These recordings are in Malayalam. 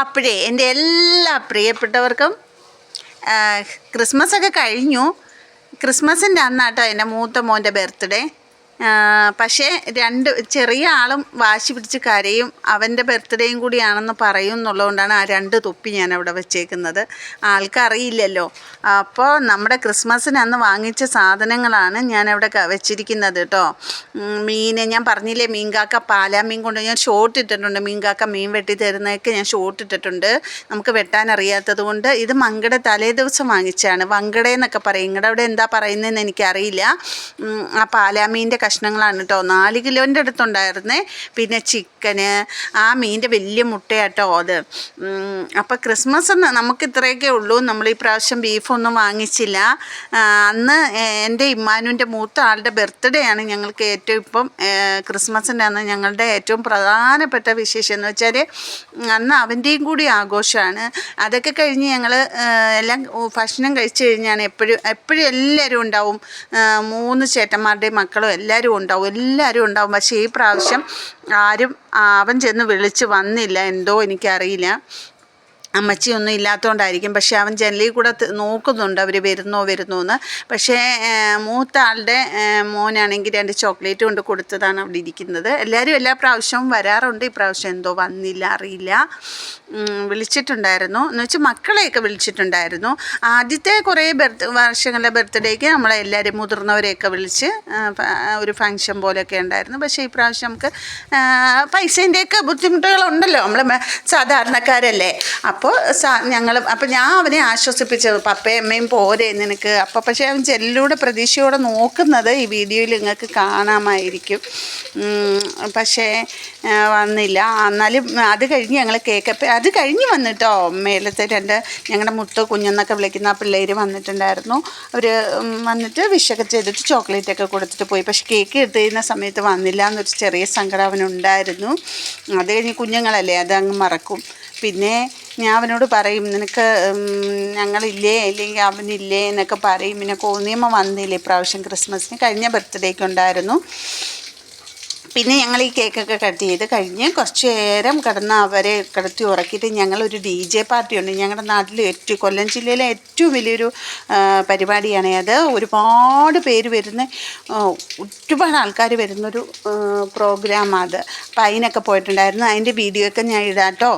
അപ്പോഴേ എന്റെ എല്ലാ പ്രിയപ്പെട്ടവർക്കും ക്രിസ്മസ് ഒക്കെ കഴിഞ്ഞു. ക്രിസ്മസിന്റെ അന്നാട്ടോ എന്റെ മൂത്ത മോന്റെ ബർത്ത്ഡേ. പക്ഷേ രണ്ട് ചെറിയ ആളും വാശി പിടിച്ച് കരയും അവന്റെ ബർത്ത്ഡേയും കൂടിയാണെന്ന് പറയും എന്നുള്ളതുകൊണ്ടാണ് ആ രണ്ട് തൊപ്പി ഞാൻ അവിടെ വെച്ചേക്കുന്നത്. ആൾക്കറിയില്ലല്ലോ. അപ്പോൾ നമ്മുടെ ക്രിസ്മസിന് അന്ന് വാങ്ങിച്ച സാധനങ്ങളാണ് ഞാൻ അവിടെ വെച്ചിരിക്കുന്നത് കേട്ടോ. മീനെ ഞാൻ പറഞ്ഞില്ലേ മീൻകാക്ക പാലാ മീൻ കൊണ്ട് ഞാൻ ഷോർട്ട് ഇട്ടിട്ടുണ്ട്. മീൻകാക്ക മീൻ വെട്ടി തരുന്നതൊക്കെ ഞാൻ ഷോർട്ട് ഇട്ടിട്ടുണ്ട്. നമുക്ക് വെട്ടാൻ അറിയാത്തത് കൊണ്ട് ഇത് മങ്കട തലേ ദിവസം വാങ്ങിച്ചാണ് വങ്കട എന്നൊക്കെ പറയും. നിങ്ങളുടെ അവിടെ എന്താ പറയുന്നതെന്ന് എനിക്കറിയില്ല. ആ പാലാമീന്റെ കഷ്ണങ്ങളാണ് കേട്ടോ. നാല് കിലോന്റെ അടുത്തുണ്ടായിരുന്നേ. പിന്നെ ചിക്കന് ആ മീന്റെ വലിയ മുട്ടയാട്ടോ അത്. അപ്പോൾ ക്രിസ്മസ് എന്ന് നമുക്ക് ഇത്രയൊക്കെ ഉള്ളൂ. നമ്മൾ ഈ പ്രാവശ്യം ബീഫൊന്നും വാങ്ങിച്ചില്ല. അന്ന് എന്റെ ഇമ്മാനുവിന്റെ മൂത്ത ആളുടെ ബർത്ത്ഡേ ആണ് ഞങ്ങൾക്ക് ഏറ്റവും ഇപ്പം ക്രിസ്മസിന്റെ അന്ന് ഞങ്ങളുടെ ഏറ്റവും പ്രധാനപ്പെട്ട വിശേഷം എന്ന് വെച്ചാൽ അന്ന് അവന്റെയും കൂടി ആഘോഷമാണ്. അതൊക്കെ കഴിഞ്ഞ് ഞങ്ങൾ എല്ലാം ഭക്ഷണം കഴിച്ചു കഴിഞ്ഞാണ് എപ്പോഴും എപ്പോഴും എല്ലാവരും ഉണ്ടാവും. മൂന്ന് ചേട്ടന്മാരുടെയും മക്കളും ഉണ്ടാവും എല്ലാവരും ഉണ്ടാവും. പക്ഷേ ഈ പ്രാവശ്യം ആരും അവൻ ചെന്ന് വിളിച്ച് വന്നില്ല എന്തോ എനിക്കറിയില്ല. അമ്മച്ചിയൊന്നും ഇല്ലാത്തതുകൊണ്ടായിരിക്കും പക്ഷേ അവൻ ജനലിൽ കൂടെ നോക്കുന്നുണ്ട്. അവർ വരുന്നോ വരുന്നോ എന്ന്. പക്ഷേ മൂത്ത ആളുടെ മോനാണെങ്കിൽ രണ്ട് ചോക്ലേറ്റ് കൊണ്ട് കൊടുത്തതാണ് അവിടെ ഇരിക്കുന്നത്. എല്ലാവരും എല്ലാ പ്രാവശ്യവും വരാറുണ്ട്. ഈ പ്രാവശ്യം എന്തോ വന്നില്ല അറിയില്ല. വിളിച്ചിട്ടുണ്ടായിരുന്നു. എന്ന് വെച്ചാൽ മക്കളെയൊക്കെ വിളിച്ചിട്ടുണ്ടായിരുന്നു. ആദ്യത്തെ കുറേ ബർത്ത് വർഷങ്ങളിലെ ബർത്ത്ഡേക്ക് നമ്മളെ എല്ലാവരും മുതിർന്നവരെയൊക്കെ വിളിച്ച് ഒരു ഫങ്ഷൻ പോലെയൊക്കെ ഉണ്ടായിരുന്നു. പക്ഷേ ഈ പ്രാവശ്യം നമുക്ക് പൈസേന്റെയൊക്കെ ബുദ്ധിമുട്ടുകളുണ്ടല്ലോ. നമ്മൾ സാധാരണക്കാരല്ലേ. അപ്പോൾ ഞങ്ങൾ അപ്പോൾ ഞാൻ അവനെ ആശ്വസിപ്പിച്ചത് പപ്പയും അമ്മയും പോരെ നിനക്ക്. അപ്പോൾ പക്ഷേ അവൻ ചെല്ലിലൂടെ പ്രതീക്ഷയോടെ നോക്കുന്നത് ഈ വീഡിയോയിൽ നിങ്ങൾക്ക് കാണാമായിരിക്കും. പക്ഷേ വന്നില്ല. എന്നാലും അത് കഴിഞ്ഞ് ഞങ്ങൾ കേക്ക് അത് കഴിഞ്ഞ് വന്നിട്ടോ? മേലത്തെ രണ്ട് ഞങ്ങളുടെ മുത്ത് കുഞ്ഞെന്നൊക്കെ വിളിക്കുന്ന ആ പിള്ളേർ വന്നിട്ടുണ്ടായിരുന്നു. അവർ വന്നിട്ട് വിഷൊക്കെ ചെയ്തിട്ട് ചോക്ലേറ്റൊക്കെ കൊടുത്തിട്ട് പോയി. പക്ഷേ കേക്ക് കഴിഞ്ഞ സമയത്ത് വന്നില്ല എന്നൊരു ചെറിയ സങ്കടം അവനുണ്ടായിരുന്നു. അത് കഴിഞ്ഞ് കുഞ്ഞുങ്ങളല്ലേ അത് അങ്ങ് മറക്കും. പിന്നെ ഞാൻ അവനോട് പറയും നിനക്ക് ഞങ്ങളില്ലേ? അല്ലെങ്കിൽ അവനില്ലേ? എന്നൊക്കെ പറയും. പിന്നെ കോന്നിയമ്മ വന്നില്ലേ ഇപ്രാവശ്യം ക്രിസ്മസിന്? കഴിഞ്ഞ ബർത്ത്ഡേക്ക് ഉണ്ടായിരുന്നു. പിന്നെ ഞങ്ങൾ ഈ കേക്കൊക്കെ കട്ട് ചെയ്ത് കഴിഞ്ഞ് കുറച്ച് നേരം കിടന്ന് അവരെ കിടത്തി ഉറക്കിയിട്ട് ഞങ്ങളൊരു ഡി ജെ പാർട്ടിയുണ്ട് ഞങ്ങളുടെ നാട്ടിൽ ഏറ്റവും കൊല്ലം ജില്ലയിലെ ഏറ്റവും വലിയൊരു പരിപാടിയാണ് അത്. ഒരുപാട് പേര് വരുന്ന ഒരുപാട് ആൾക്കാർ വരുന്നൊരു പ്രോഗ്രാമാണ് അത്. അപ്പം അതിനൊക്കെ പോയിട്ടുണ്ടായിരുന്നു. അതിന്റെ വീഡിയോ ഒക്കെ ഞാൻ ഇടാം കേട്ടോ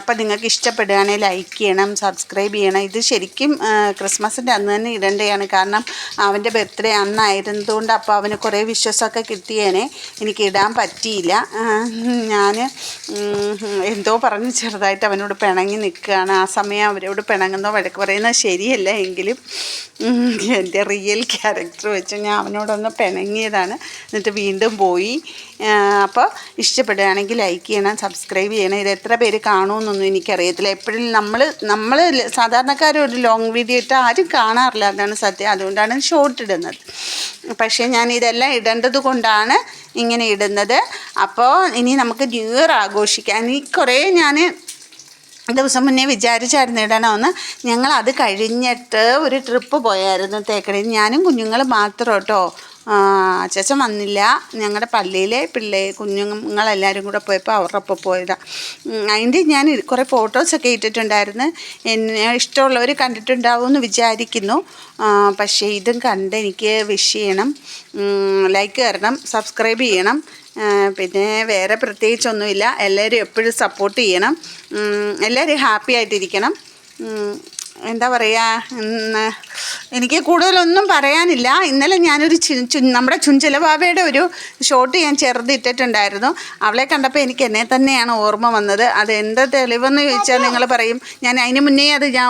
അപ്പം നിങ്ങൾക്ക് ഇഷ്ടപ്പെടുകയാണെങ്കിൽ ലൈക്ക് ചെയ്യണം സബ്സ്ക്രൈബ് ചെയ്യണം. ഇത് ശരിക്കും ക്രിസ്മസിന്റെ അന്ന് തന്നെ ഇടേണ്ടതാണ്. കാരണം അവന്റെ ബർത്ത്ഡേ അന്നായിരുന്നതുകൊണ്ട് അപ്പോൾ അവന് കുറേ വിശ്വാസമൊക്കെ കിട്ടിയേനെ. എനിക്ക് ഇടാൻ പറ്റിയില്ല. ഞാൻ എന്തോ പറഞ്ഞ് ചെറുതായിട്ട് അവനോട് പിണങ്ങി നിൽക്കുകയാണ്. ആ സമയം അവരോട് പിണങ്ങുന്നോ വഴക്ക് പറയുന്നത് ശരിയല്ല എങ്കിലും എന്റെ റിയൽ ക്യാരക്ടർ വെച്ച് ഞാൻ അവനോടൊന്ന് പിണങ്ങിയതാണ്. എന്നിട്ട് വീണ്ടും പോയി. അപ്പോൾ ഇഷ്ടപ്പെടുകയാണെങ്കിൽ ലൈക്ക് ചെയ്യണം സബ്സ്ക്രൈബ് ചെയ്യണം. ഇത് എത്ര പേര് കാണുമെന്നൊന്നും എനിക്കറിയത്തില്ല. എപ്പോഴും നമ്മൾ നമ്മൾ സാധാരണക്കാർ ഒരു ലോങ് വീഡിയോ ഇട്ട് ആരും കാണാറില്ല. അതാണ് സത്യം. അതുകൊണ്ടാണ് ഷോർട്ട് ഇടുന്നത്. പക്ഷേ ഞാൻ ഇതെല്ലാം ഇടേണ്ടത് കൊണ്ടാണ് ഇങ്ങനെ ഇടുന്നത്. അപ്പോൾ ഇനി നമുക്ക് ന്യൂ ഇയർ ആഘോഷിക്കാം. ഇനി കുറേ ഞാൻ ദിവസം മുന്നേ വിചാരിച്ചായിരുന്നു ഇടണമെന്ന് ഞങ്ങൾ അത് കഴിഞ്ഞിട്ട് ഒരു ട്രിപ്പ് പോയായിരുന്നു തേക്കടിയിൽ ഞാനും കുഞ്ഞുങ്ങൾ മാത്രം കേട്ടോ. അച്ഛൻ വന്നില്ല. ഞങ്ങളുടെ പള്ളിയിലെ പിള്ളേ കുഞ്ഞുങ്ങളെല്ലാവരും കൂടെ പോയപ്പോൾ അവരുടെ ഒപ്പം പോയതാണ് അതിന്റെ ഞാൻ കുറേ ഫോട്ടോസൊക്കെ ഇട്ടിട്ടുണ്ടായിരുന്നു. എന്നെ ഇഷ്ടമുള്ളവർ കണ്ടിട്ടുണ്ടാവുമെന്ന് വിചാരിക്കുന്നു. പക്ഷേ ഇതും കണ്ട് എനിക്ക് വിഷ് ചെയ്യണം. ലൈക്ക് തരണം സബ്സ്ക്രൈബ് ചെയ്യണം. പിന്നെ വേറെ പ്രത്യേകിച്ചൊന്നുമില്ല. എല്ലാവരും എപ്പോഴും സപ്പോർട്ട് ചെയ്യണം. എല്ലാവരും ഹാപ്പി ആയിട്ടിരിക്കണം. എന്താ പറയുക എനിക്ക് കൂടുതലൊന്നും പറയാനില്ല. ഇന്നലെ ഞാനൊരു ചു ചു നമ്മുടെ ചുഞ്ചലബാബയുടെ ഒരു ഷോട്ട് ഞാൻ ചെറുതിട്ടിട്ടുണ്ടായിരുന്നു അവളെ കണ്ടപ്പോൾ എനിക്ക് എന്നെ തന്നെയാണ് ഓർമ്മ വന്നത്. അത് എന്താ തെളിവെന്ന് ചോദിച്ചാൽ നിങ്ങൾ പറയും. ഞാൻ അതിന് മുന്നേ അത് ഞാൻ